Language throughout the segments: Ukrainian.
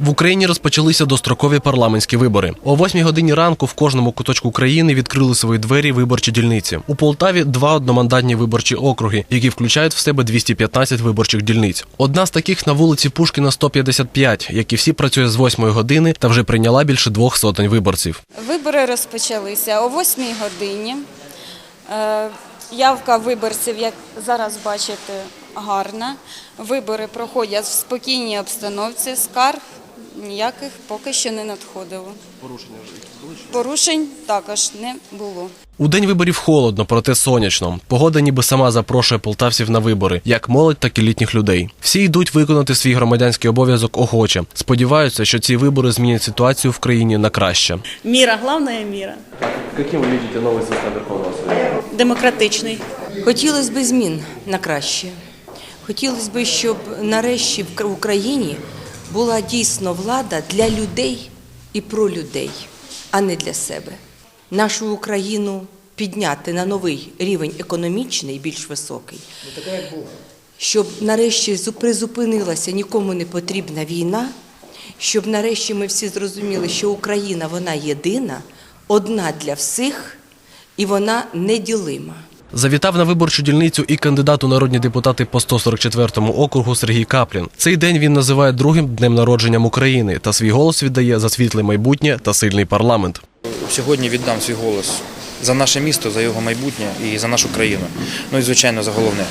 В Україні розпочалися дострокові парламентські вибори. О 8 годині ранку в кожному куточку країни відкрили свої двері виборчі дільниці. У Полтаві два одномандатні виборчі округи, які включають в себе 215 виборчих дільниць. Одна з таких на вулиці Пушкіна 155, як і всі працює з 8 години та вже прийняла більше двох сотень виборців. Вибори розпочалися о 8 годині. Е, Явка виборців, як зараз бачите, гарна. Вибори проходять в спокійній обстановці, скарг ніяких поки що не надходило. Порушення Порушень також не було. У день виборів холодно, проте сонячно. Погода ніби сама запрошує полтавців на вибори, як молодь, так і літніх людей. Всі йдуть виконати свій громадянський обов'язок охоче. Сподіваються, що ці вибори змінять ситуацію в країні на краще. Мира, главное мира. Яким ви бачите новий состав Верховного Союзу? Демократичний. Хотілося б змін на краще. Хотілося б, щоб нарешті в Україні була дійсно влада для людей і про людей, а не для себе. Нашу Україну підняти на новий рівень економічний, більш високий, щоб нарешті призупинилася нікому не потрібна війна, щоб нарешті ми всі зрозуміли, що Україна вона єдина, одна для всіх, і вона неділима. Завітав на виборчу дільницю і кандидат у народні депутати по 144-му округу Сергій Каплін. Цей день він називає другим днем народженням України та свій голос віддає за світле майбутнє та сильний парламент. Сьогодні віддам свій голос за наше місто, за його майбутнє і за нашу країну. Ну і звичайно за головне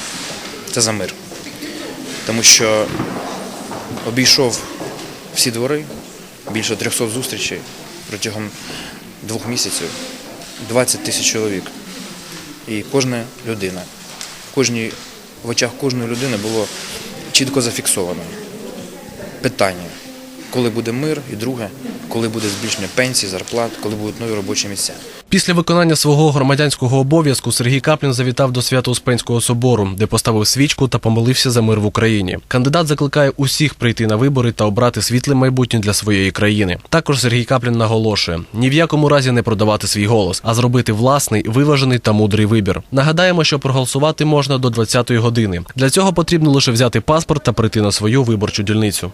це за мир. Тому що обійшов всі двори, більше 300 зустрічей протягом двох місяців, 20 тисяч чоловік. І кожна людина, в, в очах кожної людини було чітко зафіксовано питання, коли буде мир, і друге, коли буде збільшення пенсій, зарплат, коли будуть нові робочі місця. Після виконання свого громадянського обов'язку Сергій Каплін завітав до Свято-Успенського собору, де поставив свічку та помолився за мир в Україні. Кандидат закликає усіх прийти на вибори та обрати світле майбутнє для своєї країни. Також Сергій Каплін наголошує: ні в якому разі не продавати свій голос, а зробити власний, виважений та мудрий вибір. Нагадаємо, що проголосувати можна до 20-ї години. Для цього потрібно лише взяти паспорт та прийти на свою виборчу дільницю.